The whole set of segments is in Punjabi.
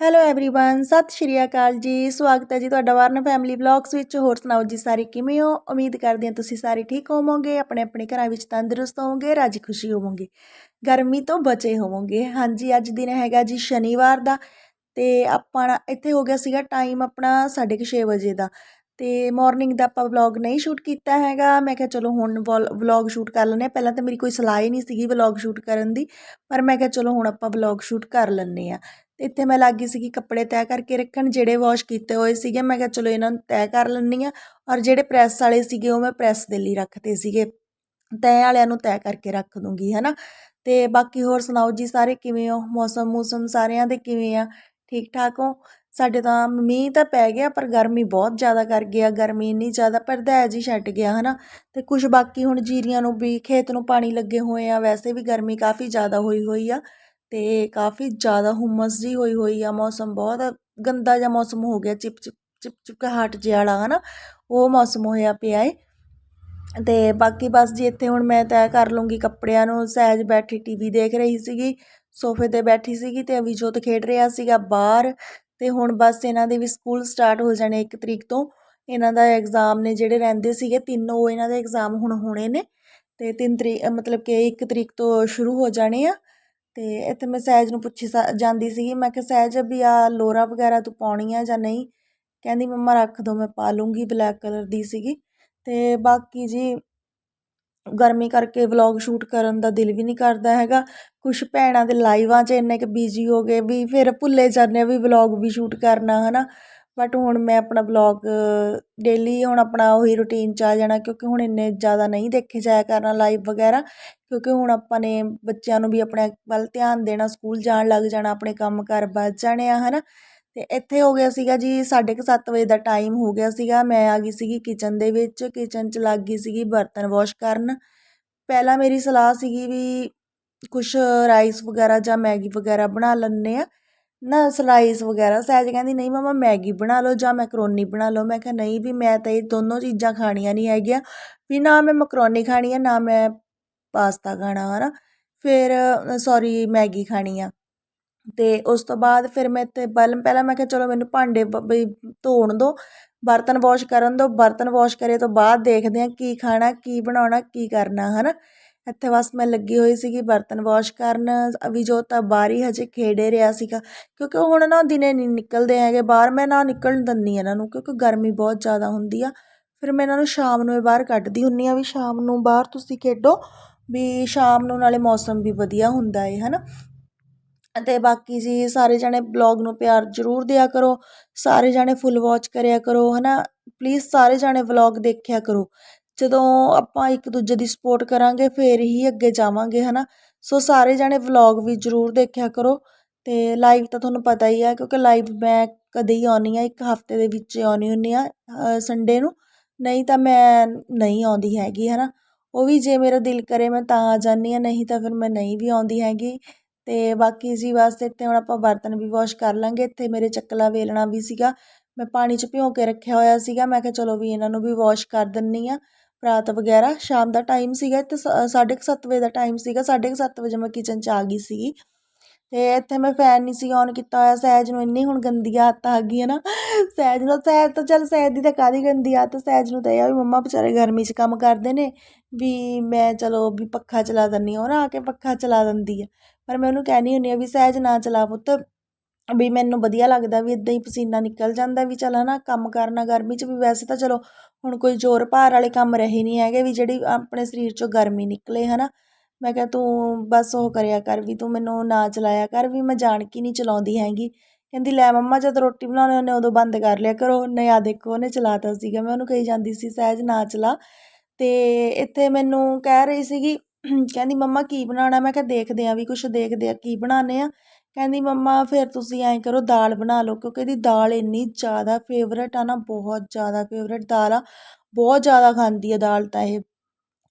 ਹੈਲੋ एवरीवन ਸਤਿ ਸ਼੍ਰੀ ਅਕਾਲ ਜੀ ਸਵਾਗਤ ਹੈ ਜੀ ਤੁਹਾਡਾ ਵਾਰਨ ਫੈਮਿਲੀ ਵਲੌਗਸ ਵਿੱਚ ਹੋਰ ਸੁਣਾਓ ਜੀ ਸਾਰੇ ਕਿਵੇਂ ਹੋ ਉਮੀਦ ਕਰਦੀ ਹਾਂ ਤੁਸੀਂ ਸਾਰੇ ਠੀਕ ਹੋਵੋਗੇ ਆਪਣੇ ਆਪਣੇ ਘਰਾਂ ਵਿੱਚ ਤੰਦਰੁਸਤ ਹੋਵੋਗੇ ਰਾਜੀ ਖੁਸ਼ੀ ਹੋਵੋਗੇ ਗਰਮੀ ਤੋਂ ਬਚੇ ਹੋਵੋਗੇ ਹਾਂਜੀ ਅੱਜ ਦਿਨ ਹੈਗਾ ਜੀ ਸ਼ਨੀਵਾਰ ਦਾ ਤੇ ਆਪਾਂ ਇੱਥੇ ਹੋ ਗਿਆ ਸੀਗਾ ਟਾਈਮ ਆਪਣਾ 6:30 ਵਜੇ ਦਾ ਤੇ ਮਾਰਨਿੰਗ ਦਾ ਆਪਾਂ ਵਲੌਗ ਨਹੀਂ ਸ਼ੂਟ ਕੀਤਾ ਹੈਗਾ ਮੈਂ ਕਿਹਾ ਚਲੋ ਹੁਣ ਵਲੌਗ ਸ਼ੂਟ ਕਰ ਲੈਂਦੇ ਆ ਪਹਿਲਾਂ ਤਾਂ ਮੇਰੀ ਕੋਈ ਸਲਾਹ ਹੀ ਨਹੀਂ ਸੀਗੀ ਵਲੌਗ ਸ਼ੂਟ ਕਰਨ ਦੀ ਪਰ ਮੈਂ ਕਿਹਾ ਚਲੋ ਹੁਣ ਆਪਾਂ ਵਲੌਗ ਸ਼ੂਟ ਕਰ ਲੈਂਦੇ ਆ ਅਤੇ ਇੱਥੇ ਮੈਂ ਲੱਗ ਗਈ ਸੀਗੀ ਕੱਪੜੇ ਤੈਅ ਕਰਕੇ ਰੱਖਣ, ਜਿਹੜੇ ਵਾਸ਼ ਕੀਤੇ ਹੋਏ ਸੀਗੇ। ਮੈਂ ਕਿਹਾ, ਚਲੋ ਇਹਨਾਂ ਨੂੰ ਤੈਅ ਕਰ ਲੈਂਦੀ ਹਾਂ। ਔਰ ਜਿਹੜੇ ਪ੍ਰੈਸ ਵਾਲੇ ਸੀਗੇ, ਉਹ ਮੈਂ ਪ੍ਰੈਸ ਦੇ ਲਈ ਰੱਖਤੇ ਸੀਗੇ। ਤੈਅ ਵਾਲਿਆਂ ਨੂੰ ਤੈਅ ਕਰਕੇ ਰੱਖ ਦੂੰਗੀ ਹੈ ਨਾ ਅਤੇ ਬਾਕੀ ਹੋਰ ਸੁਣਾਓ ਜੀ ਸਾਰੇ ਕਿਵੇਂ ਹੋ? ਮੌਸਮ ਮੂਸਮ ਸਾਰਿਆਂ ਦੇ ਕਿਵੇਂ ਆ? ਠੀਕ ਠਾਕ ਹੋ? ਸਾਡੇ ਤਾਂ ਮੀਂਹ ਤਾਂ ਪੈ ਗਿਆ, ਪਰ ਗਰਮੀ ਬਹੁਤ ਜ਼ਿਆਦਾ ਕਰ ਗਿਆ ਗਰਮੀ ਇੰਨੀ ਜ਼ਿਆਦਾ ਪਰਦਾ ਜੀ ਛੱਡ ਗਿਆ, ਹਨਾ? ਤੇ ਕੁਝ ਬਾਕੀ ਹੁਣ ਜੀਰੀਆਂ ਨੂੰ ਵੀ, ਖੇਤ ਨੂੰ ਪਾਣੀ ਲੱਗੇ ਹੋਏ ਆ, ਵੈਸੇ ਵੀ ਗਰਮੀ ਕਾਫੀ ਜ਼ਿਆਦਾ ਹੋਈ ਹੋਈ ਆ। ਅਤੇ ਕਾਫੀ ਜ਼ਿਆਦਾ ਹੁਮਸ ਜਿਹੀ ਹੋਈ ਹੋਈ ਆ, ਮੌਸਮ ਬਹੁਤ ਗੰਦਾ ਜਿਹਾ ਮੌਸਮ ਹੋ ਗਿਆ ਚਿਪ ਚਿਪ ਚਿਪ ਚਿਪਕਾਹਟ ਜਿਹਾ ਵਾਲਾ ਨਾ ਉਹ ਮੌਸਮ ਹੋਇਆ ਪਿਆ ਏ। ਤੇ ਬਾਕੀ ਬਸ ਜੀ ਇੱਥੇ ਹੁਣ ਮੈਂ ਤੈਅ ਕਰ ਲੂੰਗੀ ਕੱਪੜਿਆਂ ਨੂੰ, ਸਹਿਜ ਬੈਠੀ ਟੀਵੀ ਦੇਖ ਰਹੀ ਸੀਗੀ, ਸੋਫੇ ਤੇ ਬੈਠੀ ਸੀਗੀ ਤੇ ਅਵਿਜੋਤ ਖੇਡ ਰਿਹਾ ਸੀਗਾ ਬਾਹਰ। ਤੇ ਹੁਣ ਬਸ ਇਹਨਾਂ ਦੇ ਵੀ ਸਕੂਲ ਸਟਾਰਟ ਹੋ ਜਾਣੇ 1 ਤਰੀਕ ਤੋਂ। ਇਹਨਾਂ ਦਾ ਐਗਜ਼ਾਮ ਨੇ ਜਿਹੜੇ ਰਹਿੰਦੇ ਸੀਗੇ, ਤਿੰਨ ਉਹ ਇਹਨਾਂ ਦੇ ਐਗਜ਼ਾਮ ਹੁਣ ਹੋਣੇ ਨੇ। ਤੇ 3 ਤਰੀਕ ਮਤਲਬ ਕਿ 1 ਤਰੀਕ ਤੋਂ ਸ਼ੁਰੂ ਹੋ ਜਾਣੇ ਆ। ਅਤੇ ਇੱਥੇ ਮੈਂ ਸਹਿਜ ਨੂੰ ਪੁੱਛੀ ਸਾ, ਜਾਂਦੀ ਸੀਗੀ, ਮੈਂ ਕਿਹਾ, ਸਹਿਜ, ਵੀ ਆਹ ਲੋਰਾ ਵਗੈਰਾ ਤੂੰ ਪਾਉਣੀ ਆ ਜਾਂ ਨਹੀਂ? ਕਹਿੰਦੀ, ਮੰਮਾ, ਰੱਖ ਦੋ, ਮੈਂ ਪਾ ਲੂੰਗੀ ਬਲੈਕ ਕਲਰ ਦੀ ਸੀਗੀ। ਅਤੇ ਬਾਕੀ ਜੀ, ਗਰਮੀ ਕਰਕੇ ਵਲੌਗ ਸ਼ੂਟ ਕਰਨ ਦਾ ਦਿਲ ਵੀ ਨਹੀਂ ਕਰਦਾ ਹੈਗਾ। ਕੁਛ ਭੈਣਾਂ ਦੇ ਲਾਈਵਾਂ 'ਚ ਇੰਨੇ ਕੁ ਬਿਜ਼ੀ ਹੋ ਗਏ ਵੀ, ਫਿਰ ਭੁੱਲੇ ਜਾਂਦੇ ਵੀ ਵਲੌਗ ਵੀ ਸ਼ੂਟ ਕਰਨਾ ਹੈ ਨਾ ਬਟ ਹੁਣ ਮੈਂ ਆਪਣਾ ਬਲੋਗ ਡੇਲੀ ਹੁਣ ਆਪਣਾ ਉਹੀ ਰੂਟੀਨ 'ਚ ਆ ਜਾਣਾ, ਕਿਉਂਕਿ ਹੁਣ ਇੰਨੇ ਜ਼ਿਆਦਾ ਨਹੀਂ ਦੇਖੇ ਜਾਇਆ ਕਰਨਾ ਲਾਈਵ ਵਗੈਰਾ, ਕਿਉਂਕਿ ਹੁਣ ਆਪਾਂ ਨੇ ਬੱਚਿਆਂ ਨੂੰ ਵੀ ਆਪਣੇ ਵੱਲ ਧਿਆਨ ਦੇਣਾ ਸਕੂਲ ਜਾਣ ਲੱਗ ਜਾਣਾ, ਆਪਣੇ ਕੰਮ ਕਾਰ ਵੱਧ ਜਾਣੇ ਆ ਹੈ ਨਾ ਅਤੇ ਇੱਥੇ ਹੋ ਗਿਆ ਸੀਗਾ ਜੀ 7:30 ਵਜੇ ਦਾ ਟਾਈਮ ਹੋ ਗਿਆ ਸੀਗਾ। ਮੈਂ ਆ ਗਈ ਸੀਗੀ ਕਿਚਨ ਦੇ ਵਿੱਚ ਕਿਚਨ 'ਚ ਲੱਗ ਗਈ ਸੀਗੀ ਬਰਤਨ ਵਾਸ਼ ਕਰਨ। ਪਹਿਲਾਂ ਮੇਰੀ ਸਲਾਹ ਸੀਗੀ ਵੀ ਕੁਛ ਰਾਈਸ ਵਗੈਰਾ ਜਾਂ ਮੈਗੀ ਵਗੈਰਾ ਬਣਾ ਲੈਂਦੇ ਆ। ਨਾ ਸਲਾਈਸ ਵਗੈਰਾ, ਸਹਿਜ ਕਹਿੰਦੀ, ਨਹੀਂ ਮਮਾ, ਮੈਗੀ ਬਣਾ ਲਓ ਜਾਂ ਮੈਕਰੋਨੀ ਬਣਾ ਲਓ। ਮੈਂ ਕਿਹਾ, ਨਹੀਂ ਵੀ ਮੈਂ ਤਾਂ ਇਹ ਦੋਨੋਂ ਚੀਜ਼ਾਂ ਖਾਣੀਆਂ ਨਹੀਂ ਹੈਗੀਆਂ। ਵੀ ਨਾ ਮੈਂ ਮੈਕਰੋਨੀ ਖਾਣੀ ਆ, ਨਾ ਮੈਂ ਪਾਸਤਾ ਖਾਣਾ ਹੈ ਨਾ ਫਿਰ, ਸੌਰੀ, ਮੈਗੀ ਖਾਣੀ ਆ। ਤੇ ਉਸ ਤੋਂ ਬਾਅਦ ਫਿਰ ਮੈਂ ਤੇ ਪਹਿਲਾਂ ਮੈਂ ਕਿਹਾ, ਚਲੋ ਮੈਨੂੰ ਭਾਂਡੇ ਬਈ ਧੋਣ ਦੋ, ਬਰਤਨ ਵਾਸ਼ ਕਰਨ ਦੋ। ਬਰਤਨ ਵਾਸ਼ ਕਰੇ ਤੋਂ ਬਾਅਦ ਦੇਖਦੇ ਆ ਕੀ ਖਾਣਾ, ਕੀ ਬਣਾਉਣਾ, ਕੀ ਕਰਨਾ ਹੈ ਨਾ ਇੱਥੇ ਬਸ ਮੈਂ ਲੱਗੀ ਹੋਈ ਸੀਗੀ ਬਰਤਨ ਵਾਸ਼ ਕਰਨ। ਅਭੀ ਜੋ ਤਾਂ ਹੀ ਹਜੇ ਖੇਡੇ ਰਿਹਾ ਸੀਗਾ। ਕਿਉਂਕਿ ਹੁਣ ਨਾ ਦਿਨੇ ਨਹੀਂ ਨਿਕਲਦੇ ਹੈਗੇ, ਬਾਹਰ ਮੈਂ ਨਾ ਨਿਕਲਣ ਦਿੰਦੀ ਇਹਨਾਂ ਨੂੰ, ਕਿਉਂਕਿ ਗਰਮੀ ਬਹੁਤ ਜ਼ਿਆਦਾ ਹੁੰਦੀ ਆ। ਫਿਰ ਮੈਂ ਇਹਨਾਂ ਨੂੰ ਸ਼ਾਮ ਨੂੰ ਬਾਹਰ ਕੱਢਦੀ ਹੁੰਨੀ ਆ ਵੀ ਸ਼ਾਮ ਨੂੰ ਬਾਹਰ ਤੁਸੀਂ ਖੇਡੋ, ਵੀ ਸ਼ਾਮ ਨੂੰ ਨਾਲੇ ਮੌਸਮ ਵੀ ਵਧੀਆ ਹੁੰਦਾ ਏ, ਹਨਾ। ਅਤੇ ਬਾਕੀ ਜੀ ਸਾਰੇ ਜਣੇ ਬਲੌਗ ਨੂੰ ਪਿਆਰ ਜ਼ਰੂਰ ਦਿਆ ਕਰੋ, ਸਾਰੇ ਜਣੇ ਫੁੱਲ ਵਾਚ ਕਰਿਆ ਕਰੋ, ਹਨਾ। ਪਲੀਜ਼ ਸਾਰੇ ਜਣੇ ਵਲੌਗ ਦੇਖਿਆ ਕਰੋ। ਜਦੋਂ ਆਪਾਂ ਇੱਕ ਦੂਜੇ ਦੀ ਸਪੋਰਟ ਕਰਾਂਗੇ, ਫਿਰ ਹੀ ਅੱਗੇ ਜਾਵਾਂਗੇ ਹੈ ਨਾ ਸੋ ਸਾਰੇ ਜਾਣੇ ਵਲੋਗ ਵੀ ਜ਼ਰੂਰ ਦੇਖਿਆ ਕਰੋ ਅਤੇ ਲਾਈਵ ਤਾਂ ਤੁਹਾਨੂੰ ਪਤਾ ਹੀ ਹੈ ਕਿਉਂਕਿ ਲਾਈਵ ਮੈਂ ਕਦੇ ਹੀ ਆਉਂਦੀ ਹਾਂ, ਇੱਕ ਹਫ਼ਤੇ ਦੇ ਵਿੱਚ ਆਉਂਦੀ ਹੁੰਦੀ ਹਾਂ ਸੰਡੇ ਨੂੰ। ਨਹੀਂ ਤਾਂ ਮੈਂ ਨਹੀਂ ਆਉਂਦੀ ਹੈਗੀ ਹੈ ਨਾ ਉਹ ਵੀ ਜੇ ਮੇਰਾ ਦਿਲ ਕਰੇ ਮੈਂ ਤਾਂ ਆ ਜਾਂਦੀ ਹਾਂ, ਨਹੀਂ ਤਾਂ ਫਿਰ ਮੈਂ ਨਹੀਂ ਵੀ ਆਉਂਦੀ ਹੈਗੀ। ਅਤੇ ਬਾਕੀ ਜੀ ਵਾਸਤੇ ਇੱਥੇ ਹੁਣ ਆਪਾਂ ਬਰਤਨ ਵੀ ਵਾਸ਼ ਕਰ ਲਾਂਗੇ, ਇੱਥੇ ਮੇਰੇ ਚੱਕਲਾ ਵੇਲਣਾ ਵੀ ਸੀਗਾ। ਮੈਂ ਪਾਣੀ 'ਚ ਭਿਉਂ ਕੇ ਰੱਖਿਆ ਹੋਇਆ ਸੀਗਾ, ਮੈਂ ਕਿਹਾ ਚਲੋ ਵੀ ਇਹਨਾਂ ਨੂੰ ਵੀ ਵਾਸ਼ ਕਰ ਦਿੰਨੀ ਆ ਰਾਤ ਵਗੈਰਾ, ਸ਼ਾਮ ਦਾ ਟਾਈਮ ਸੀਗਾ, ਇੱਥੇ ਸ ਸਾਢੇ ਕੁ ਸੱਤ ਵਜੇ ਦਾ ਟਾਈਮ ਸੀਗਾ 7:30 ਵਜੇ ਮੈਂ ਕਿਚਨ 'ਚ ਆ ਗਈ ਸੀਗੀ। ਅਤੇ ਇੱਥੇ ਮੈਂ ਫੈਨ ਨਹੀਂ ਸੀ ਔਨ ਕੀਤਾ ਹੋਇਆ, ਸਹਿਜ ਨੂੰ ਇੰਨੀ ਹੁਣ ਗੰਦੀ ਆਦਤ ਆ ਗਈ ਹੈ ਨਾ। ਸਹਿਜ ਨੂੰ, ਸਹਿਜ ਤਾਂ ਚੱਲ, ਸਹਿਜ ਦੀ ਤਾਂ ਕਾਹਦੀ ਗੰਦੀ ਆਦਤ ਸਹਿਜ ਨੂੰ ਤਾਂ ਇਹ ਆ ਵੀ ਮੰਮਾ ਵਿਚਾਰੇ ਗਰਮੀ 'ਚ ਕੰਮ ਕਰਦੇ ਨੇ, ਵੀ ਮੈਂ ਚਲੋ ਵੀ ਪੱਖਾ ਚਲਾ ਦਿੰਦੀ ਹਾਂ, ਉਹ ਨਾ ਆ ਕੇ ਪੱਖਾ ਚਲਾ ਦਿੰਦੀ ਆ ਪਰ ਮੈਂ ਉਹਨੂੰ ਕਹਿਣੀ ਹੁੰਦੀ ਆ ਵੀ ਸਹਿਜ ਨਾ ਚਲਾ ਪੁੱਤ ਵੀ ਮੈਨੂੰ ਵਧੀਆ ਲੱਗਦਾ ਵੀ ਇੱਦਾਂ ਹੀ ਪਸੀਨਾ ਨਿਕਲ ਜਾਂਦਾ ਵੀ ਚੱਲ ਹੈ ਨਾ ਕੰਮ ਕਰਨਾ ਗਰਮੀ 'ਚ ਵੀ ਵੈਸੇ ਤਾਂ ਚਲੋ ਹੁਣ ਕੋਈ ਜ਼ੋਰ ਭਾਰ ਵਾਲੇ ਕੰਮ ਰਹੇ ਨਹੀਂ ਹੈਗੇ ਵੀ ਜਿਹੜੀ ਆਪਣੇ ਸਰੀਰ 'ਚੋਂ ਗਰਮੀ ਨਿਕਲੇ ਹੈ ਨਾ ਮੈਂ ਕਿਹਾ ਤੂੰ ਬਸ ਉਹ ਕਰਿਆ ਕਰ ਵੀ ਤੂੰ ਮੈਨੂੰ ਨਾ ਚਲਾਇਆ ਕਰ ਵੀ ਮੈਂ ਜਾਣ ਕੇ ਨਹੀਂ ਚਲਾਉਂਦੀ ਹੈਗੀ। ਕਹਿੰਦੀ ਲੈ ਮੰਮਾ ਜਦ ਰੋਟੀ ਬਣਾਉਣੇ ਉਹਨੇ ਉਦੋਂ ਬੰਦ ਕਰ ਲਿਆ ਕਰੋ ਨਹੀਂ ਆ ਦੇਖੋ ਉਹਨੇ ਚਲਾਤਾ ਸੀਗਾ, ਮੈਂ ਉਹਨੂੰ ਕਹੀ ਜਾਂਦੀ ਸੀ ਸਹਿਜ ਨਾ ਚਲਾ। ਅਤੇ ਇੱਥੇ ਮੈਨੂੰ ਕਹਿ ਰਹੀ ਸੀਗੀ, ਕਹਿੰਦੀ ਮੰਮਾ ਕੀ ਬਣਾਉਣਾ, ਮੈਂ ਕਿਹਾ ਦੇਖਦੇ ਆ ਵੀ ਕੁਛ ਦੇਖਦੇ ਆ ਕੀ ਬਣਾਉਂਦੇ ਆ ਕਹਿੰਦੀ, ਮੰਮਾ, ਫਿਰ ਤੁਸੀਂ ਐਂ ਕਰੋ, ਦਾਲ ਬਣਾ ਲਓ, ਕਿਉਂਕਿ ਇਹਦੀ ਦਾਲ ਇੰਨੀ ਜ਼ਿਆਦਾ ਫੇਵਰੇਟ ਆ ਨਾ, ਬਹੁਤ ਜ਼ਿਆਦਾ ਫੇਵਰੇਟ ਦਾਲ ਆ, ਬਹੁਤ ਜ਼ਿਆਦਾ ਖਾਂਦੀ ਆ ਦਾਲ ਤਾਂ ਇਹ।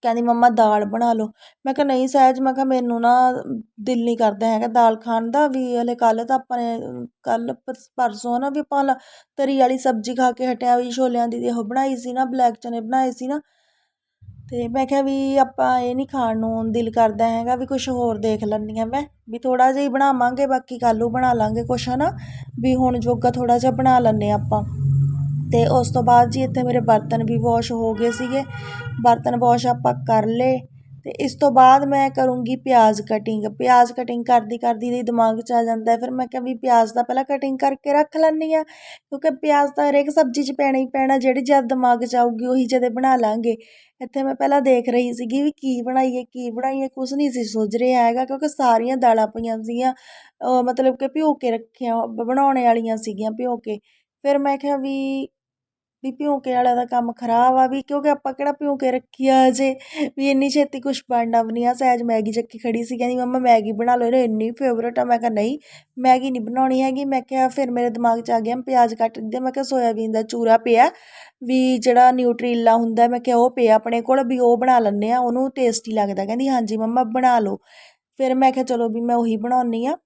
ਕਹਿੰਦੀ, ਮੰਮਾ, ਦਾਲ ਬਣਾ ਲਓ। ਮੈਂ ਕਿਹਾ, ਨਹੀਂ ਸਹਿਜ, ਮੈਂ ਕਿਹਾ, ਮੈਨੂੰ ਨਾ ਦਿਲ ਨਹੀਂ ਕਰਦਾ ਹੈਗਾ ਦਾਲ ਖਾਣ ਦਾ, ਵੀ ਹਲੇ ਕੱਲ੍ਹ ਤਾਂ ਆਪਾਂ ਨੇ ਕੱਲ੍ਹ ਪਰਸ, ਪਰਸੋਂ ਨਾ ਵੀ ਆਪਾਂ ਤਰੀ ਵਾਲੀ ਸਬਜ਼ੀ ਖਾ ਕੇ ਹਟਿਆ, ਵੀ ਛੋਲਿਆਂ ਦੀ ਉਹ ਬਣਾਈ ਸੀ ਨਾ, ਬਲੈਕ ਚਨੇ ਬਣਾਏ ਸੀ ਨਾ ਅਤੇ ਮੈਂ ਕਿਹਾ ਵੀ ਆਪਾਂ ਇਹ ਨਹੀਂ ਖਾਣ ਨੂੰ ਦਿਲ ਕਰਦਾ ਹੈਗਾ ਵੀ ਕੁਛ ਹੋਰ ਦੇਖ ਲੈਂਦੀ ਹਾਂ ਮੈਂ, ਵੀ ਥੋੜ੍ਹਾ ਜਿਹਾ ਹੀ ਬਣਾਵਾਂਗੇ, ਬਾਕੀ ਕੱਲ੍ਹ ਨੂੰ ਬਣਾ ਲਵਾਂਗੇ ਕੁਛ ਹੈ ਨਾ ਵੀ ਹੁਣ ਜੋਗਾ ਥੋੜ੍ਹਾ ਜਿਹਾ ਬਣਾ ਲੈਂਦੇ ਹਾਂ ਆਪਾਂ। ਅਤੇ ਉਸ ਤੋਂ ਬਾਅਦ ਜੀ ਇੱਥੇ ਮੇਰੇ ਬਰਤਨ ਵੀ ਵੋਸ਼ ਹੋ ਗਏ ਸੀਗੇ। ਬਰਤਨ ਵੋਸ਼ ਆਪਾਂ ਕਰ ਲਏ। ਅਤੇ ਇਸ ਤੋਂ ਬਾਅਦ ਮੈਂ ਕਰੂੰਗੀ ਪਿਆਜ਼ ਕਟਿੰਗ ਪਿਆਜ਼ ਕਟਿੰਗ ਕਰਦੀ ਕਰਦੀ ਦੇ ਦਿਮਾਗ 'ਚ ਆ ਜਾਂਦਾ ਫਿਰ ਮੈਂ ਕਿਹਾ ਵੀ ਪਿਆਜ਼ ਦਾ ਪਹਿਲਾਂ ਕਟਿੰਗ ਕਰਕੇ ਰੱਖ ਲੈਂਦੀ ਹਾਂ, ਕਿਉਂਕਿ ਪਿਆਜ਼ ਤਾਂ ਹਰੇਕ ਸਬਜ਼ੀ 'ਚ ਪੈਣਾ ਹੀ ਪੈਣਾ, ਜਿਹੜੀ ਜਦ ਦਿਮਾਗ 'ਚ ਆਊਗੀ ਉਹੀ ਜਦੇ ਬਣਾ ਲਾਂਗੇ। ਇੱਥੇ ਮੈਂ ਪਹਿਲਾਂ ਦੇਖ ਰਹੀ ਸੀਗੀ ਵੀ ਕੀ ਬਣਾਈਏ ਕੀ ਬਣਾਈਏ, ਕੁਛ ਨਹੀਂ ਸੀ ਸੁੱਝ ਰਿਹਾ ਹੈਗਾ ਕਿਉਂਕਿ ਸਾਰੀਆਂ ਦਾਲਾਂ ਪਈਆਂ ਸੀਗੀਆਂ ਮਤਲਬ ਕਿ ਭਿਓ ਕੇ ਰੱਖੀਆਂ, ਬਣਾਉਣੇ ਵਾਲੀਆਂ ਸੀਗੀਆਂ ਭਿਓ ਕੇ। ਫਿਰ ਮੈਂ ਕਿਹਾ ਵੀ ਵੀ ਭਿਉਂਕੇ ਵਾਲਿਆਂ ਦਾ ਕੰਮ ਖਰਾਬ ਆ ਵੀ, ਕਿਉਂਕਿ ਆਪਾਂ ਕਿਹੜਾ ਭਿਉਂ ਰੱਖੀ ਆ ਅਜੇ? ਵੀ ਇੰਨੀ ਛੇਤੀ ਕੁਛ ਬਣਨਾ ਵੀ ਨਹੀਂ ਆ। ਸਹਿਜ ਮੈਗੀ ਚੱਕੀ ਖੜੀ ਸੀ, ਕਹਿੰਦੀ, ਮੰਮਾ, ਮੈਗੀ ਬਣਾ ਲਓ, ਇਹਨੂੰ ਇੰਨੀ ਫੇਵਰੇਟ ਆ। ਮੈਂ ਕਿਹਾ, ਨਹੀਂ, ਮੈਗੀ ਨਹੀਂ ਬਣਾਉਣੀ ਹੈਗੀ। ਮੈਂ ਕਿਹਾ, ਫਿਰ ਮੇਰੇ ਦਿਮਾਗ 'ਚ ਆ ਗਿਆ ਪਿਆਜ਼ ਕੱਟ ਦਿੰਦੇ ਮੈਂ ਕਿਹਾ, ਸੋਇਆਬੀਨ ਦਾ ਚੂਰਾ ਪਿਆ। ਵੀ ਜਿਹੜਾ ਨਿਊਟਰੀਲਾ ਹੁੰਦਾ, ਮੈਂ ਕਿਹਾ, ਉਹ ਪਿਆ ਆਪਣੇ ਕੋਲ, ਵੀ ਉਹ ਬਣਾ ਲੈਂਦੇ ਆ ਉਹਨੂੰ ਟੇਸਟੀ ਲੱਗਦਾ। ਕਹਿੰਦੀ, ਹਾਂਜੀ, ਮੰਮਾ, ਬਣਾ ਲਓ। ਫਿਰ ਮੈਂ ਕਿਹਾ, ਚਲੋ ਵੀ ਮੈਂ ਉਹੀ ਬਣਾਉਣੀ ਆ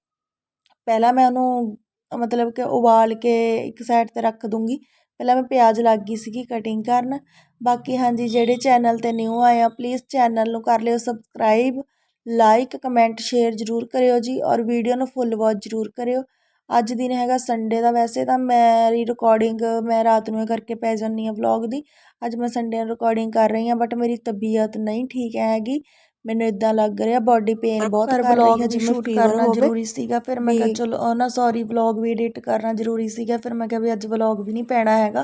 ਪਹਿਲਾਂ ਮੈਂ ਉਹਨੂੰ ਮਤਲਬ ਕਿ ਉਬਾਲ ਕੇ ਇੱਕ ਸਾਈਡ 'ਤੇ ਰੱਖ ਦੂੰਗੀ। ਪਹਿਲਾਂ ਮੈਂ ਪਿਆਜ਼ ਲੱਗ ਗਈ ਸੀਗੀ ਕਟਿੰਗ ਕਰਨ। ਬਾਕੀ ਹਾਂਜੀ, ਜਿਹੜੇ ਚੈਨਲ 'ਤੇ ਨਿਊ ਆਏ ਆ ਪਲੀਜ਼ ਚੈਨਲ ਨੂੰ ਕਰ ਲਿਓ ਸਬਸਕ੍ਰਾਈਬ ਲਾਈਕ ਕਮੈਂਟ ਸ਼ੇਅਰ ਜ਼ਰੂਰ ਕਰਿਓ ਜੀ ਔਰ ਵੀਡੀਓ ਨੂੰ ਫੁੱਲ ਵਾਚ ਜ਼ਰੂਰ ਕਰਿਓ। ਅੱਜ ਦਿਨ ਹੈਗਾ ਸੰਡੇ ਦਾ ਵੈਸੇ ਤਾਂ ਮੇਰੀ ਰਿਕਾਰਡਿੰਗ ਮੈਂ ਰਾਤ ਨੂੰ ਕਰਕੇ ਪੈ ਜਾਂਦੀ ਹਾਂ ਵਲੌਗ ਦੀ। ਅੱਜ ਮੈਂ ਸੰਡੇ ਨੂੰ ਰਿਕਾਰਡਿੰਗ ਕਰ ਰਹੀ ਹਾਂ ਬਟ ਮੇਰੀ ਤਬੀਅਤ ਨਹੀਂ ਠੀਕ ਹੈਗੀ। ਮੈਨੂੰ ਇਦਾਂ ਲੱਗ ਰਿਹਾ ਬਾਡੀ ਪੇਨ ਬਹੁਤ ਕਰ ਰਹੀ ਹੈ ਜਿਵੇਂ ਸ਼ੂਟ ਕਰਨਾ ਜ਼ਰੂਰੀ ਸੀਗਾ ਫਿਰ ਮੈਂ ਕਿਹਾ ਚਲੋ ਨਾ ਸੌਰੀ ਵਲੌਗ ਵੀ ਐਡਿਟ ਕਰਨਾ ਜ਼ਰੂਰੀ ਸੀਗਾ ਫਿਰ ਮੈਂ ਕਿਹਾ ਵੀ ਅੱਜ ਵਲੌਗ ਵੀ ਨਹੀਂ ਪੈਣਾ ਹੈਗਾ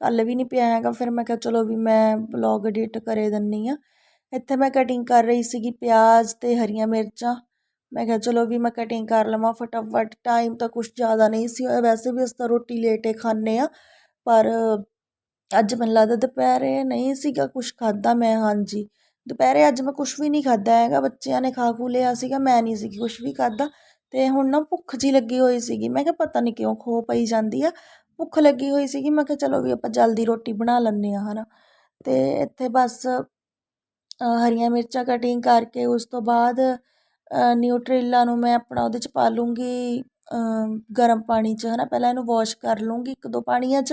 ਕੱਲ ਵੀ ਨਹੀਂ ਪਿਆ ਹੈਗਾ ਫਿਰ ਮੈਂ ਕਿਹਾ ਚਲੋ ਵੀ ਮੈਂ ਵਲੌਗ ਐਡਿਟ ਕਰੇ ਦਿੰਨੀ ਆ। ਇੱਥੇ ਮੈਂ ਕਟਿੰਗ ਕਰ ਰਹੀ ਸੀਗੀ ਪਿਆਜ਼ ਤੇ ਹਰੀਆਂ ਮਿਰਚਾਂ। ਮੈਂ ਕਿਹਾ ਚਲੋ ਵੀ ਮੈਂ ਕਟਿੰਗ ਕਰ ਲਵਾਂ ਫਟਾਫਟ ਟਾਈਮ ਤਾਂ ਕੁਝ ਜ਼ਿਆਦਾ ਨਹੀਂ ਸੀ ਹੋਇਆ ਵੈਸੇ ਵੀ ਅਸੀਂ ਤਾਂ ਰੋਟੀ ਲੇਟੇ ਖਾਂਦੇ ਆ ਪਰ ਅੱਜ ਮੈਨੂੰ ਲੱਗਦਾ ਦੁਪਹਿਰੇ ਨਹੀਂ ਸੀਗਾ ਕੁਝ ਖਾਦਾ ਮੈਂ ਹਾਂਜੀ। ਦੁਪਹਿਰੇ ਅੱਜ ਮੈਂ ਕੁਛ ਵੀ ਨਹੀਂ ਖਾਧਾ ਹੈਗਾ, ਬੱਚਿਆਂ ਨੇ ਖਾ ਖੂ ਲਿਆ ਸੀਗਾ, ਮੈਂ ਨਹੀਂ ਸੀ ਕੁਛ ਵੀ ਖਾਧਾ ਅਤੇ ਹੁਣ ਨਾ ਭੁੱਖ ਜਿਹੀ ਲੱਗੀ ਹੋਈ ਸੀਗੀ, ਮੈਂ ਕਿਹਾ ਪਤਾ ਨਹੀਂ ਕਿਉਂ ਖੋ ਪਈ ਜਾਂਦੀ ਆ, ਭੁੱਖ ਲੱਗੀ ਹੋਈ ਸੀਗੀ, ਮੈਂ ਕਿਹਾ ਚਲੋ ਵੀ ਆਪਾਂ ਜਲਦੀ ਰੋਟੀ ਬਣਾ ਲੈਂਦੇ ਹਾਂ ਹੈ ਨਾ ਅਤੇ ਇੱਥੇ ਬਸ ਹਰੀਆਂ ਮਿਰਚਾਂ ਕਟਿੰਗ ਕਰਕੇ ਉਸ ਤੋਂ ਬਾਅਦ ਨਿਊਟਰੇਲਾ ਨੂੰ ਮੈਂ ਆਪਣਾ ਉਹਦੇ 'ਚ ਪਾ ਲੂੰਗੀ ਗਰਮ ਪਾਣੀ 'ਚ ਹੈ ਨਾ ਪਹਿਲਾਂ ਇਹਨੂੰ ਵਾਸ਼ ਕਰ ਲੂੰਗੀ ਇੱਕ ਦੋ ਪਾਣੀਆਂ 'ਚ,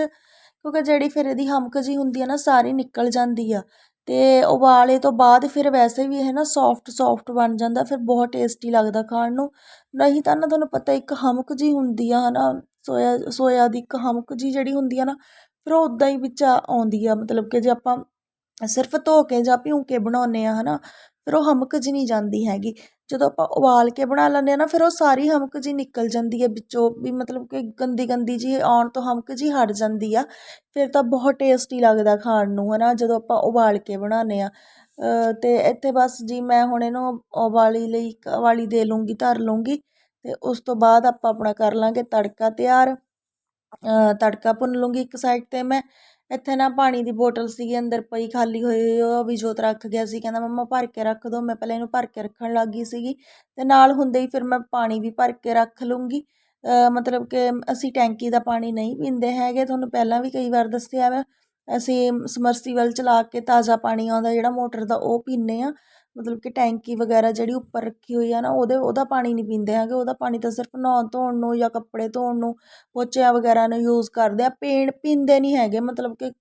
ਕਿਉਂਕਿ ਜਿਹੜੀ ਫਿਰ ਇਹਦੀ ਹਮਕ ਜੀ ਹੁੰਦੀ ਆ ਨਾ, ਸਾਰੀ ਨਿਕਲ ਜਾਂਦੀ ਆ। ਅਤੇ ਉਬਾਲੇ ਤੋਂ ਬਾਅਦ ਫਿਰ ਵੈਸੇ ਵੀ ਇਹ ਨਾ ਸੋਫਟ ਸੋਫਟ ਬਣ ਜਾਂਦਾ, ਫਿਰ ਬਹੁਤ ਟੇਸਟੀ ਲੱਗਦਾ ਖਾਣ ਨੂੰ। ਨਹੀਂ ਤਾਂ ਨਾ ਤੁਹਾਨੂੰ ਪਤਾ ਇੱਕ ਹਮਕ ਜਿਹੀ ਹੁੰਦੀ ਆ ਹੈ ਨਾ ਸੋਇਆ ਸੋਇਆ ਦੀ ਇੱਕ ਹਮਕ ਜਿਹੀ ਜਿਹੜੀ ਹੁੰਦੀ ਆ ਨਾ, ਫਿਰ ਉਹ ਉੱਦਾਂ ਹੀ ਵਿੱਚ ਆਉਂਦੀ ਆ। ਮਤਲਬ ਕਿ ਜੇ ਆਪਾਂ ਸਿਰਫ ਧੋ ਕੇ ਜਾਂ ਭਿਉਂ ਕੇ ਬਣਾਉਂਦੇ ਹਾਂ ਹੈ ਨਾ ਫਿਰ ਉਹ ਹਮਕ ਜੀ ਨਹੀਂ ਜਾਂਦੀ ਹੈਗੀ। ਜਦੋਂ ਆਪਾਂ ਉਬਾਲ ਕੇ ਬਣਾ ਲੈਂਦੇ ਆ ਨਾ, ਫਿਰ ਉਹ ਸਾਰੀ ਹਮਕ ਜੀ ਨਿਕਲ ਜਾਂਦੀ ਹੈ ਵਿੱਚੋਂ, ਵੀ ਮਤਲਬ ਕਿ ਗੰਦੀ ਗੰਦੀ ਜੀ ਆਉਣ ਤੋਂ ਹਮਕ ਜੀ ਹਟ ਜਾਂਦੀ ਆ। ਫਿਰ ਤਾਂ ਬਹੁਤ ਟੇਸਟੀ ਲੱਗਦਾ ਖਾਣ ਨੂੰ ਹੈ ਨਾ ਜਦੋਂ ਆਪਾਂ ਉਬਾਲ ਕੇ ਬਣਾਉਂਦੇ ਆ ਅਤੇ ਇੱਥੇ ਬਸ ਜੀ ਮੈਂ ਹੁਣ ਇਹਨੂੰ ਉਬਾਲੀ ਲਈ ਉਬਾਲੀ ਦੇ ਲੂੰਗੀ, ਧਰ ਲੂੰਗੀ ਅਤੇ ਉਸ ਤੋਂ ਬਾਅਦ ਆਪਾਂ ਆਪਣਾ ਕਰ ਲਾਂਗੇ ਤੜਕਾ ਤਿਆਰ। ਤੜਕਾ ਭੁੰਨ ਲੂੰਗੀ ਇੱਕ ਸਾਈਡ 'ਤੇ ਮੈਂ ਇੱਥੇ ਨਾ ਪਾਣੀ ਦੀ ਬੋਟਲ ਸੀਗੀ, ਅੰਦਰ ਪਈ ਖਾਲੀ ਹੋਈ ਉਹ ਵੀ ਜੋਤ ਰੱਖ ਗਿਆ ਸੀ, ਕਹਿੰਦਾ ਮੰਮਾ ਭਰ ਕੇ ਰੱਖ ਦਿਓ ਮੈਂ ਪਹਿਲਾਂ ਇਹਨੂੰ ਭਰ ਕੇ ਰੱਖਣ ਲੱਗ ਗਈ ਸੀਗੀ। ਅਤੇ ਨਾਲ ਹੁੰਦੇ ਹੀ ਫਿਰ ਮੈਂ ਪਾਣੀ ਵੀ ਭਰ ਕੇ ਰੱਖ ਲੂੰਗੀ। ਮਤਲਬ ਕਿ ਅਸੀਂ ਟੈਂਕੀ ਦਾ ਪਾਣੀ ਨਹੀਂ ਪੀਂਦੇ ਹੈਗੇ, ਤੁਹਾਨੂੰ ਪਹਿਲਾਂ ਵੀ ਕਈ ਵਾਰ ਦੱਸਿਆ ਵਾ, ਅਸੀਂ ਸਮਰਸੀਬਲ ਚਲਾ ਕੇ ਤਾਜ਼ਾ ਪਾਣੀ ਆਉਂਦਾ, ਜਿਹੜਾ ਮੋਟਰ ਦਾ ਉਹ ਪੀਂਦੇ ਹਾਂ। ਮਤਲਬ ਕਿ ਟੈਂਕੀ ਵਗੈਰਾ ਜਿਹੜੀ ਉੱਪਰ ਰੱਖੀ ਹੋਈ ਆ ਨਾ, ਉਹਦੇ, ਉਹਦਾ ਪਾਣੀ ਨਹੀਂ ਪੀਂਦੇ ਹੈਗੇ, ਉਹਦਾ ਪਾਣੀ ਤਾਂ ਸਿਰਫ ਨਹਾਉਣ ਧੋਣ ਨੂੰ ਜਾਂ ਕੱਪੜੇ ਧੋਣ ਨੂੰ, ਪੋਚਿਆਂ ਵਗੈਰਾ ਨੂੰ ਯੂਜ਼ ਕਰਦੇ ਆ, ਪੀਣ, ਪੀਂਦੇ ਨਹੀਂ ਹੈਗੇ, ਮਤਲਬ ਕਿ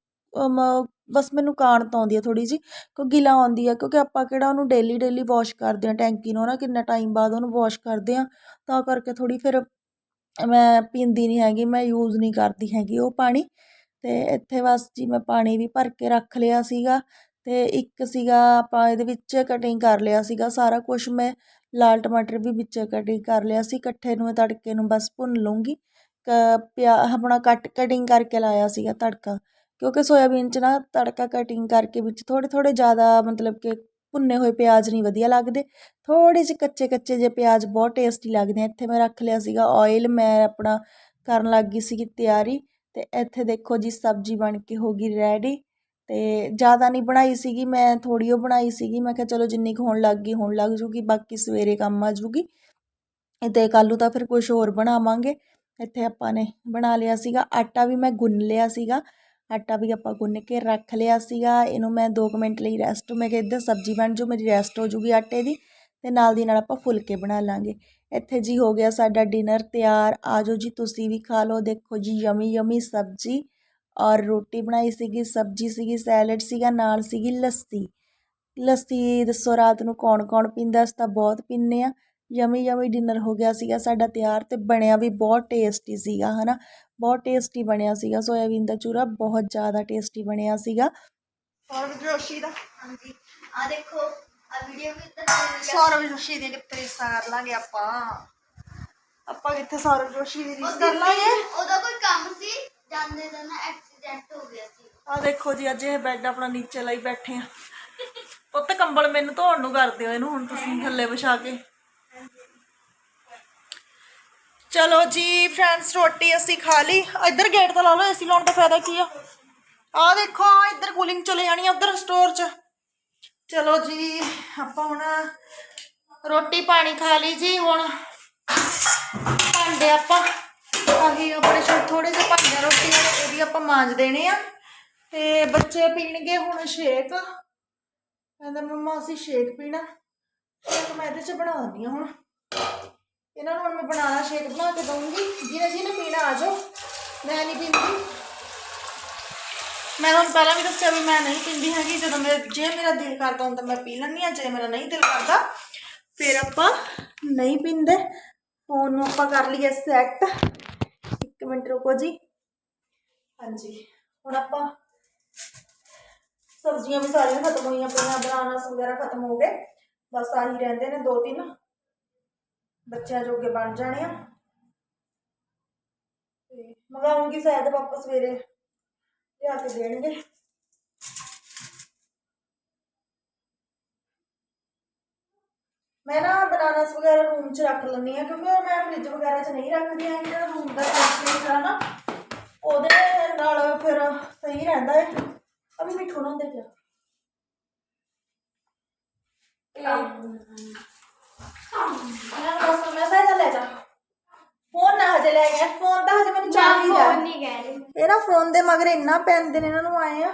ਬਸ ਮੈਨੂੰ ਕਾਣਤ ਆਉਂਦੀ ਹੈ ਥੋੜ੍ਹੀ ਜਿਹੀ ਕਿਉਂ ਗਿਲਾ ਆਉਂਦੀ ਹੈ ਕਿਉਂਕਿ ਆਪਾਂ ਕਿਹੜਾ ਉਹਨੂੰ ਡੇਲੀ ਡੇਲੀ ਵਾਸ਼ ਕਰਦੇ ਹਾਂ ਟੈਂਕੀ ਨੂੰ ਨਾ ਕਿੰਨਾ ਟਾਈਮ ਬਾਅਦ ਉਹਨੂੰ ਵਾਸ਼ ਕਰਦੇ ਹਾਂ ਤਾਂ ਕਰਕੇ ਥੋੜ੍ਹੀ ਫਿਰ ਮੈਂ ਪੀਂਦੀ ਨਹੀਂ ਹੈਗੀ, ਮੈਂ ਯੂਜ਼ ਨਹੀਂ ਕਰਦੀ ਹੈਗੀ ਉਹ ਪਾਣੀ ਅਤੇ ਇੱਥੇ ਬਸ ਜੀ ਮੈਂ ਪਾਣੀ ਵੀ ਭਰ ਕੇ ਰੱਖ ਲਿਆ ਸੀਗਾ ਅਤੇ ਇੱਕ ਸੀਗਾ ਆਪਾਂ ਇਹਦੇ ਵਿੱਚ ਕਟਿੰਗ ਕਰ ਲਿਆ ਸੀਗਾ, ਸਾਰਾ ਕੁਛ ਮੈਂ ਲਾਲ ਟਮਾਟਰ ਵੀ ਵਿੱਚ ਕਟਿੰਗ ਕਰ ਲਿਆ ਸੀ, ਇਕੱਠੇ ਨੂੰ ਤੜਕੇ ਨੂੰ ਬਸ ਭੁੰਨ ਲੂੰਗੀ ਕ ਪਿਆ, ਆਪਣਾ ਕੱਟ ਕਟਿੰਗ ਕਰਕੇ ਲਾਇਆ ਸੀਗਾ ਤੜਕਾ, ਕਿਉਂਕਿ ਸੋਇਆਬੀਨ 'ਚ ਨਾ ਤੜਕਾ ਕਟਿੰਗ ਕਰਕੇ ਵਿੱਚ ਥੋੜ੍ਹੇ ਥੋੜ੍ਹੇ ਜ਼ਿਆਦਾ ਮਤਲਬ ਕਿ ਭੁੰਨੇ ਹੋਏ ਪਿਆਜ਼ ਨਹੀਂ ਵਧੀਆ ਲੱਗਦੇ, ਥੋੜ੍ਹੇ ਜਿਹੇ ਕੱਚੇ ਕੱਚੇ ਜੇ ਪਿਆਜ਼ ਬਹੁਤ ਟੇਸਟੀ ਲੱਗਦੇ ਆ। ਇੱਥੇ ਮੈਂ ਰੱਖ ਲਿਆ ਸੀਗਾ ਆਇਲ ਮੈਂ ਆਪਣਾ ਕਰਨ ਲੱਗ ਗਈ ਸੀਗੀ ਤਿਆਰੀ ਅਤੇ ਇੱਥੇ ਦੇਖੋ ਜੀ ਸਬਜ਼ੀ ਬਣ ਕੇ ਹੋ ਗਈ ਰੈਡੀ ਅਤੇ ਜ਼ਿਆਦਾ ਨਹੀਂ ਬਣਾਈ ਸੀਗੀ, ਮੈਂ ਥੋੜ੍ਹੀ ਓ ਬਣਾਈ ਸੀਗੀ, ਮੈਂ ਕਿਹਾ ਚਲੋ ਜਿੰਨੀ ਕੁ ਹੋਣ ਲੱਗ ਗਈ, ਹੋਣ ਲੱਗ ਜੂਗੀ, ਬਾਕੀ ਸਵੇਰੇ ਕੰਮ ਆ ਜੂਗੀ। ਅਤੇ ਕੱਲ੍ਹ ਨੂੰ ਤਾਂ ਫਿਰ ਕੁਛ ਹੋਰ ਬਣਾਵਾਂਗੇ। ਇੱਥੇ ਆਪਾਂ ਨੇ ਬਣਾ ਲਿਆ ਸੀਗਾ, ਆਟਾ ਵੀ ਮੈਂ ਗੁੰਨ ਲਿਆ ਸੀਗਾ। ਆਟਾ ਵੀ ਆਪਾਂ ਗੁੰਨ ਕੇ ਰੱਖ ਲਿਆ ਸੀਗਾ। ਇਹਨੂੰ ਮੈਂ 2 ਮਿੰਟ ਲਈ ਰੈਸਟ ਮੈਂ ਕਿਹਾ ਇੱਧਰ ਸਬਜ਼ੀ ਬਣ ਜੂ, ਮੇਰੀ ਰੈਸਟ ਹੋ ਜੂਗੀ ਆਟੇ ਦੀ। ਅਤੇ ਨਾਲ ਦੀ ਨਾਲ ਆਪਾਂ ਫੁਲਕੇ ਬਣਾ ਲਾਂਗੇ। ਇੱਥੇ ਜੀ ਹੋ ਗਿਆ ਸਾਡਾ ਡਿਨਰ ਤਿਆਰ। ਆ ਜਾਓ ਜੀ, ਤੁਸੀਂ ਵੀ ਖਾ ਲਓ। ਦੇਖੋ ਜੀ, ਯਮੀ ਯਮੀ ਸਬਜ਼ੀ। ਔਰ ਰੋਟੀ ਬਣਾਈ ਸੀਗੀ ਸਬਜ਼ੀ ਸੀਗੀ ਸੈਲਡ ਸੀਗਾ ਨਾਲ ਸੀਗੀ ਲੱਸੀ। ਲੱਸੀ ਦੱਸੋ ਰਾਤ ਨੂੰ ਕੌਣ ਕੌਣ ਪੀਂਦਾ ਅਸੀਂ ਤਾਂ ਬਹੁਤ ਪੀਂਦੇ ਆ ਯਮੀ ਯਮੀ ਡਿਨਰ ਹੋ ਗਿਆ ਸੀਗਾ ਸਾਡਾ ਤਿਆਰ ਤੇ ਬਣਿਆ ਵੀ ਬਹੁਤ ਟੇਸਟੀ ਸੀਗਾ ਹਨਾ? ਬਹੁਤ ਟੇਸਟੀ ਬਣਿਆ ਸੀਗਾ। ਸੋਇਆਬੀਨ ਦਾ ਚੂਰਾ ਬਹੁਤ ਜ਼ਿਆਦਾ ਟੇਸਟੀ ਬਣਿਆ ਸੀਗਾ। ਸੌਰਵ ਜੋਸ਼ੀ ਦਾ। ਹਾਂਜੀ। ਆ ਦੇਖੋ ਆ ਵੀਡੀਓ ਵੀ ਤਾਂ ਸੌਰਵ ਜੋਸ਼ੀ ਦੀ ਕਿੱਥੇ ਰੀਸਾਂ ਕਰ ਲਾਂਗੇ ਆਪਾਂ? ਆਪਾਂ ਕਿੱਥੇ ਸੌਰਵ ਜੋਸ਼ੀ ਦੀ ਰੀਸ ਕਰ ਲਾਂਗੇ? ਉਹਦਾ ਕੋਈ ਕੰਮ ਸੀ? ਜਾਂਦੇ ਦਾ ਨਾ ਐਕਸੀਡੈਂਟ ਹੋ ਗਿਆ ਸੀ। ਆ ਦੇਖੋ ਜੀ ਅੱਜ ਇਹ ਬੈੱਡ ਆਪਣਾ ਨੀਚੇ ਲਈ ਬੈਠੇ ਆ। ਪੁੱਤ ਕੰਬਲ ਮੈਨੂੰ ਧੋਣ ਨੂੰ ਕਰ ਦਿਓ ਇਹਨੂੰ ਹੁਣ ਤੁਸੀਂ ਥੱਲੇ ਵਿਛਾ ਕੇ। ਚਲੋ ਜੀ ਫਰੈਂਡਸ ਰੋਟੀ ਅਸੀਂ ਖਾ ਲਈ। ਇੱਧਰ ਗੇਟ ਤਾਂ ਲਾ ਲਓ ਏਸੀ ਲਾਉਣ ਦਾ ਫਾਇਦਾ ਕੀ ਆ? ਆ ਦੇਖੋ ਇੱਧਰ ਕੂਲਿੰਗ ਚਲੇ ਜਾਣੀ ਆ ਉਧਰ ਸਟੋਰ 'ਚ। ਚਲੋ ਜੀ ਆਪਾਂ ਹੁਣ ਰੋਟੀ ਪਾਣੀ ਖਾ ਲਈ ਜੀ ਹੁਣ ਭਾਂਡੇ ਆਪਾਂ ਆਹੀ ਆਪਣੇ ਛੋਟੇ ਥੋੜੇ ਜਿਹੇ ਭਾਂਡੇ ਰੋਟੀ ਵਾਲੇ, ਇਹ ਵੀ ਆਪਾਂ ਮਾਂਜ ਦੇਣੇ ਆ। ਤੇ ਬੱਚੇ ਪੀਣਗੇ ਹੁਣ ਸ਼ੇਕ। ਕਹਿੰਦਾ, ਮੰਮਾ, ਅਸੀਂ ਸ਼ੇਕ ਪੀਣਾ। ਸ਼ੇਕ ਮੈਂ ਇਹਦੇ ਚ ਬਣਾ ਦਿੰਦੀ ਹਾਂ ਹੁਣ। ਇਹਨਾਂ ਨੂੰ ਹੁਣ ਮੈਂ ਬਣਾਣਾ ਸ਼ੇਕ ਬਣਾ ਕੇ ਦਊਂਗੀ। ਜਿਹਨੇ ਜਿਹਨੇ ਪੀਣਾ ਆ ਜਾਓ। ਮੈਂ ਨਹੀਂ ਪੀਂਦੀ। ਮੈਂ ਤੁਹਾਨੂੰ ਪਹਿਲਾਂ ਵੀ ਦੱਸਿਆ ਵੀ ਮੈਂ ਨਹੀਂ ਪੀਂਦੀ ਹੈਗੀ। ਜਦੋਂ ਮੇਰੇ ਜੇ ਮੇਰਾ ਦਿਲ ਕਰਦਾ ਹੁੰਦਾ, ਮੈਂ ਪੀ ਲੈਂਦੀ ਆ ਜੇ ਮੇਰਾ ਨਹੀਂ ਦਿਲ ਕਰਦਾ, ਫਿਰ ਆਪਾਂ ਨਹੀਂ ਪੀਂਦੇ। ਫੋਨ ਨੂੰ ਆਪਾਂ ਕਰ ਲਈਏ ਸੈੱਟ। ਮਿੰਟ ਰੁਕੋ ਜੀ ਹਾਂਜੀ ਹੁਣ ਆਪਾਂ ਸਬਜ਼ੀਆਂ ਵੀ ਸਾਰੀਆਂ ਖਤਮ ਹੋਈਆਂ ਪਈਆਂ ਬਨਾਨਾਸ ਵਗੈਰਾ ਖਤਮ ਹੋ ਗਏ ਬਸ ਆਹੀ ਰਹਿੰਦੇ ਨੇ ਦੋ ਤਿੰਨ ਬੱਚਿਆਂ ਜੋਗੇ ਬਣ ਜਾਣੇ ਆ ਤੇ ਮੰਗਾਉਂਗੀ ਸ਼ਾਇਦ ਪਾਪਾ ਸਵੇਰੇ ਲਿਆ ਕੇ ਦੇਣਗੇ ਮੈਂ ਨਾ ਬਨਾਨਾਸ ਵਗੈਰਾ ਰੂਮ 'ਚ ਰੱਖ ਲੈਂਦੀ ਆ ਕਿਉਂਕਿ ਮੈਂ ਫ੍ਰਿਜ ਵਗੈਰਾ 'ਚ ਨਹੀਂ ਰੱਖਦੀ ਆ ਜਿਹੜਾ ਰੂਮ ਦਾ ਟੈਂਪਰੇਚਰ ਆ ਨਾ ਉਹਦੇ ਨਾਲ ਫਿਰ ਸਹੀ ਰਹਿੰਦਾ ਹੈ। ਅਭੀ ਮਿੱਠੂ ਨਾ ਦੇਖਿਆ ਮੈਂ ਬਸ ਮੈਂ ਸਹਿਜਾ ਲੈ ਜਾ। ਫੋਨ ਨਾ ਹਜੇ ਲੈ ਗਿਆ ਫੋਨ ਤਾਂ ਹਜੇ ਮੈਨੂੰ ਚਾਹੀਦਾ ਨਹੀਂ ਕਹਿ ਰਹੀ ਇਹ ਨਾ ਫੋਨ ਦੇ ਮਗਰ ਇੰਨਾ ਪੈਂਦੇ ਨੇ ਇਹਨਾਂ ਨੂੰ ਆਏ ਆ।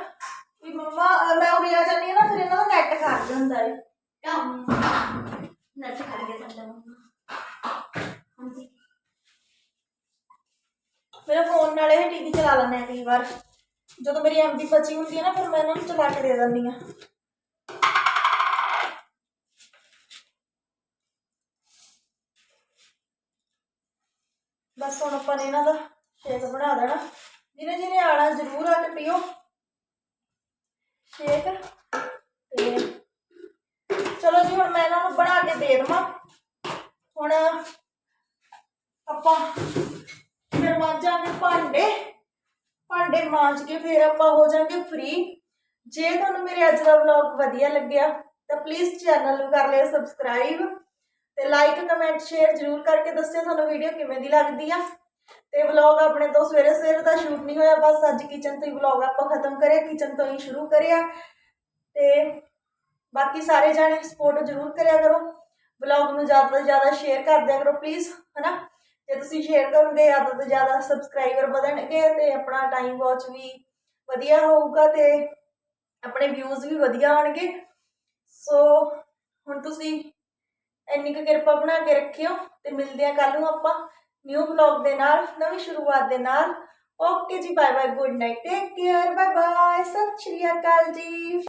ਵੀ ਮੰਮਾ ਮੈਂ ਉਰੇ ਆ ਜਾਂਦੀ ਆ ਨਾ ਫਿਰ ਇਹਨਾਂ ਦਾ ਨੈਟ ਖਾ ਜਾਂਦਾ ਹੈ। ਨੱਚ ਖੜ ਕੇ ਚੱਲਦਾ ਹਾਂਜੀ। ਮੇਰੇ ਫੋਨ ਨਾਲ ਇਹ ਟੀਵੀ ਚਲਾ ਲੈਂਦੇ ਆ ਕਈ ਵਾਰ। ਜਦੋਂ ਮੇਰੀ ਐਮਬੀ ਬਚੀ ਹੁੰਦੀ ਹੈ ਨਾ, ਫਿਰ ਮੈਂ ਇਹਨਾਂ ਨੂੰ ਚਲਾ ਕੇ ਦੇ ਦਿੰਦੀ ਆ ਬਸ ਹੁਣ ਆਪਾਂ ਨੇ ਇਹਨਾਂ ਦਾ ਸ਼ੇਕ ਬਣਾ ਦੇਣਾ। ਜਿਹਨੇ ਜਿਹਨੇ ਆਣਾ ਜ਼ਰੂਰ ਆ ਕੇ ਪੀਓ। ਸ਼ੇਕ ਤੇ ਚਲੋ ਜੀ, ਹੁਣ ਮੈਂ ਇਹਨਾਂ ਨੂੰ ਬਣਾ ਕੇ ਦੇ ਦੇਵਾਂ। ਹੁਣ ਆਪਾਂ ਫਿਰ ਮਾਂਜਾਂਗੇ ਭਾਂਡੇ। ਭਾਂਡੇ ਮਾਂਜ ਕੇ ਫਿਰ ਆਪਾਂ ਹੋ ਜਾਾਂਗੇ ਫ੍ਰੀ ਜੇ ਤੁਹਾਨੂੰ ਮੇਰੇ ਅੱਜ ਦਾ ਵਲੌਗ ਵਧੀਆ ਲੱਗਿਆ, ਤਾਂ ਪਲੀਜ਼ ਚੈਨਲ ਨੂੰ ਕਰ ਲਿਓ ਸਬਸਕ੍ਰਾਈਬ ਤੇ ਲਾਈਕ ਕਮੈਂਟ ਸ਼ੇਅਰ ਜ਼ਰੂਰ ਕਰਕੇ ਦੱਸਿਓ ਤੁਹਾਨੂੰ ਵੀਡੀਓ ਕਿਵੇਂ ਦੀ ਲੱਗਦੀ ਆ। ਤੇ ਵਲੌਗ ਆਪਣੇ ਤੋਂ ਸਵੇਰੇ ਸਵੇਰੇ ਦਾ ਸ਼ੂਟ ਨਹੀਂ ਹੋਇਆ, ਬਸ ਅੱਜ ਕਿਚਨ ਤੋਂ ਹੀ ਵਲੌਗ ਆਪਾਂ ਖਤਮ ਕਰਿਆ ਕਿਚਨ ਤੋਂ ਹੀ ਸ਼ੁਰੂ ਕਰਿਆ। ਤੇ ਬਾਕੀ ਸਾਰੇ ਜਾਣੇ ਸਪੋਰਟ ਜ਼ਰੂਰ ਕਰਿਆ ਕਰੋ। ਵਲੌਗ ਨੂੰ ਜ਼ਿਆਦਾ ਤੋਂ ਜ਼ਿਆਦਾ ਸ਼ੇਅਰ ਕਰ ਦਿਆ ਕਰੋ ਪਲੀਜ਼ ਹਨਾ? ਜੇ ਤੁਸੀਂ ਸ਼ੇਅਰ ਕਰੋਗੇ, ਜ਼ਿਆਦਾ ਤੋਂ ਜ਼ਿਆਦਾ ਸਬਸਕ੍ਰਾਈਬਰ ਵਧਣਗੇ ਤੇ ਆਪਣਾ ਟਾਈਮ ਵਾਚ ਵੀ ਵਧੀਆ ਹੋਊਗਾ ਤੇ ਆਪਣੇ ਵਿਊਜ਼ ਵੀ ਵਧੀਆ ਆਉਣਗੇ। ਸੋ ਹੁਣ ਤੁਸੀਂ ਇੰਨੀ ਕੁ ਕਿਰਪਾ ਬਣਾ ਕੇ ਰੱਖਿਓ ਤੇ ਮਿਲਦੇ ਆ ਕੱਲ ਨੂੰ ਆਪਾਂ ਨਿਊ ਵਲੌਗ ਦੇ ਨਾਲ, ਨਵੀਂ ਸ਼ੁਰੂਆਤ ਦੇ ਨਾਲ। Okay ji bye bye good night take care bye bye Sat Shri Akal ਜੀ।